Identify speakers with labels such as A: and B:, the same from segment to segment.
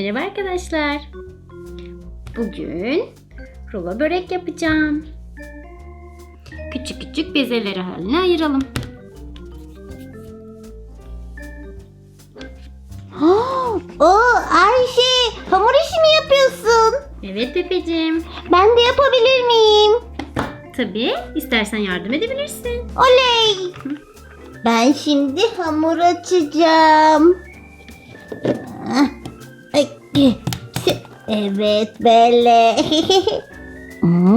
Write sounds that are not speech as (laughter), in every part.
A: Merhaba arkadaşlar. Bugün rulo börek yapacağım. Küçük küçük bezeleri haline ayıralım.
B: Oo Ayşe hamur işi mi yapıyorsun?
A: Evet Pepeciğim.
B: Ben de yapabilir miyim?
A: Tabii istersen yardım edebilirsin.
B: Oley! Ben şimdi hamur açacağım. Ah, Evet böyle. (laughs)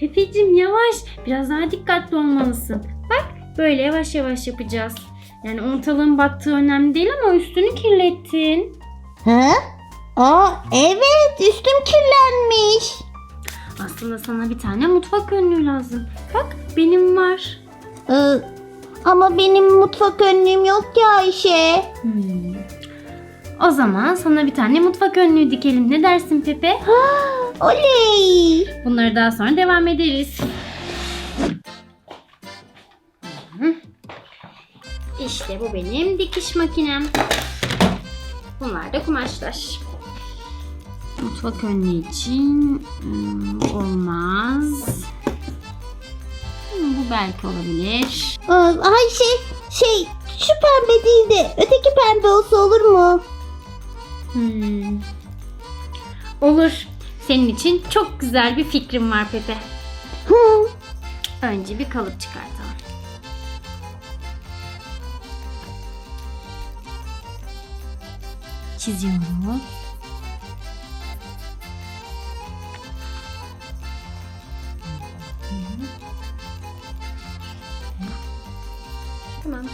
A: Pepeciğim yavaş. Biraz daha dikkatli olmalısın. Bak böyle yavaş yavaş yapacağız. Yani ortalığın battığı önemli değil ama üstünü kirlettin.
B: ha? Aa, evet üstüm kirlenmiş.
A: Aslında sana bir tane mutfak önlüğü lazım. Bak benim var.
B: Ee, ama benim mutfak önlüğüm yok ki Ayşe.
A: Hmm. O zaman sana bir tane mutfak önlüğü dikelim. Ne dersin Pepe? (gasps) (gasps)
B: Oley!
A: Bunları daha sonra devam ederiz. İşte bu benim dikiş makinem. Bunlar da kumaşlar. Mutfak önlüğü için hmm, olmaz. Hmm, Bu belki olabilir.
B: Aa, Ayşe şey şu pembe değil de öteki pembe olsa olur mu?
A: Hmm. Olur. Senin için çok güzel bir fikrim var Pepe.
B: Hı.
A: Önce bir kalıp çıkartalım. Çiziyoruz. Tamam.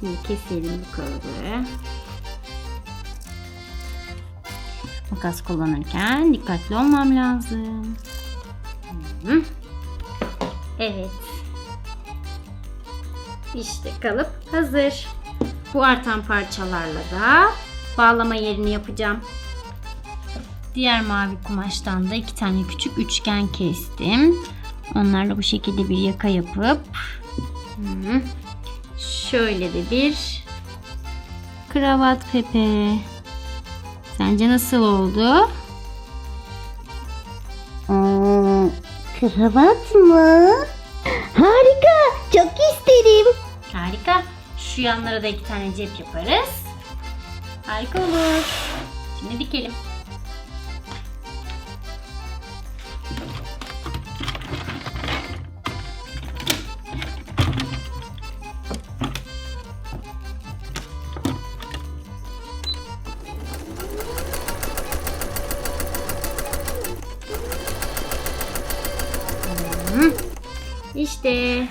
A: Şimdi keselim bu kalıbı. Makas kullanırken dikkatli olmam lazım. Evet. İşte kalıp hazır. Bu artan parçalarla da bağlama yerini yapacağım. Diğer mavi kumaştan da iki tane küçük üçgen kestim. Onlarla bu şekilde bir yaka yapıp şöyle de bir kravat pepe. Sence nasıl oldu?
B: Aa, kravat mı? Harika. Çok isterim.
A: Harika. Şu yanlara da iki tane cep yaparız. Harika olur. Şimdi dikelim. Hı. İşte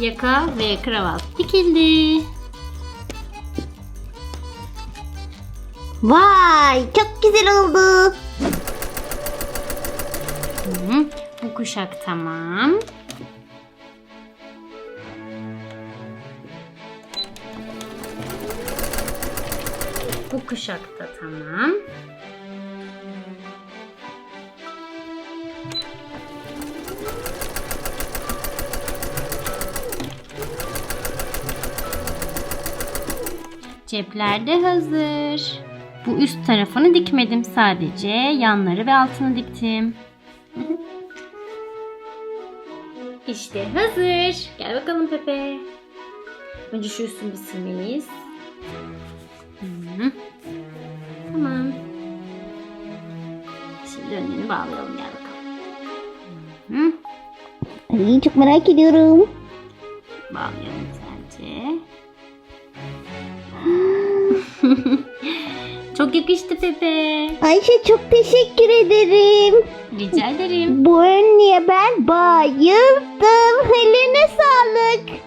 A: yaka ve kravat dikildi.
B: Vay çok güzel oldu.
A: Hı, Bu kuşak tamam. Bu kuşak da tamam. Cepler de hazır. Bu üst tarafını dikmedim sadece. Yanları ve altını diktim. İşte hazır. Gel bakalım Pepe. Önce şu üstünü bir silmeliyiz. Tamam. Şimdi önünü bağlayalım gel bakalım. Hı.
B: Ay, çok merak ediyorum.
A: Bağlayalım (laughs) Çok yakıştı Pepe.
B: Ayşe çok teşekkür ederim.
A: Rica ederim.
B: Bu önlüğe ben bayıldım. Eline sağlık. (laughs)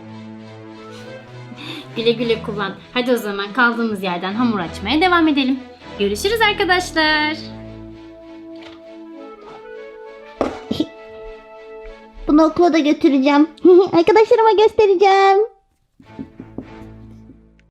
A: Güle güle kullan. Hadi o zaman kaldığımız yerden hamur açmaya devam edelim. Görüşürüz arkadaşlar. (laughs)
B: Bunu okula da götüreceğim. Arkadaşlarıma göstereceğim.